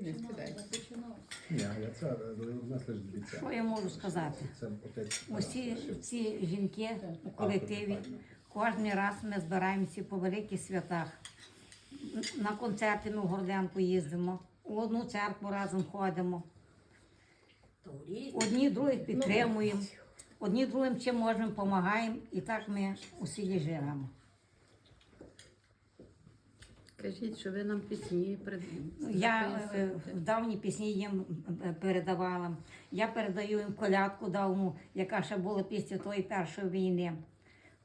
Не починав. Ні, але це у нас лише дивіться. Що я можу сказати? Усі ці жінки у колективі кожен раз ми збираємося по великих святах. На концерти ми в Горденку їздимо, у одну церкву разом ходимо. Одні других підтримуємо, одні другим чим можемо, допомагаємо, і так ми у селі живемо. Кажіть, що ви нам пісні при... Я е, давні пісні їм е, передавала. Я передаю їм колядку давну, яка ще була після тої першої війни.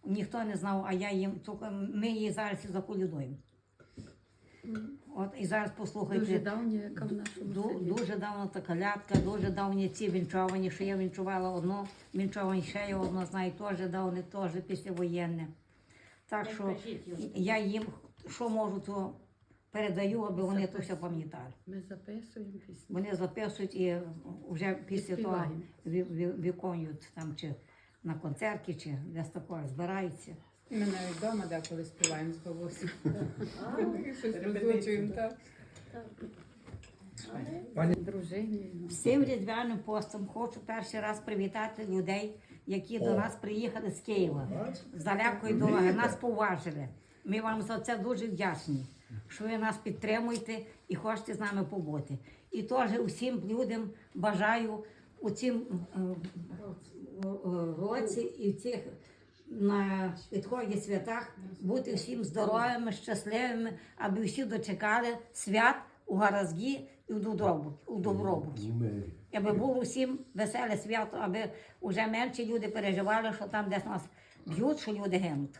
Ніхто не знав, а я їм тільки ми її зараз і заколядуємо. От і зараз послухайте. Дуже давня, яка в нашому Ду- селі. Дуже давно та колядка, дуже давні ці вінчовані, що я вінчувала одно, вінчовані ще я одно знаю, теж давне, теж післявоєнне. Так що я їм що можу, то передаю, аби вони то все пам'ятали. Ми записуємо пісні. Вони записують і вже після того співаємо. ві- ві- виконують там чи на концерті, чи десь такое збираються. Ми навіть вдома деколи співаємо з бабусею. Щось розлучуємо, так. Дружині. ну. З цим різдвяним постом хочу перший раз привітати людей, які до нас приїхали з Києва. З далекої дороги нас поважили. Ми вам за це дуже вдячні, що ви нас підтримуєте і хочете з нами побути. І теж усім людям бажаю у цім е, е, році і в цих на підході святах бути всім здоровими, щасливими, аби всі дочекали свят у Гаразгі і добробуті. У добробуті. Аби було всім веселе свято, аби вже менші люди переживали, що там десь нас б'ють, що люди гинуть.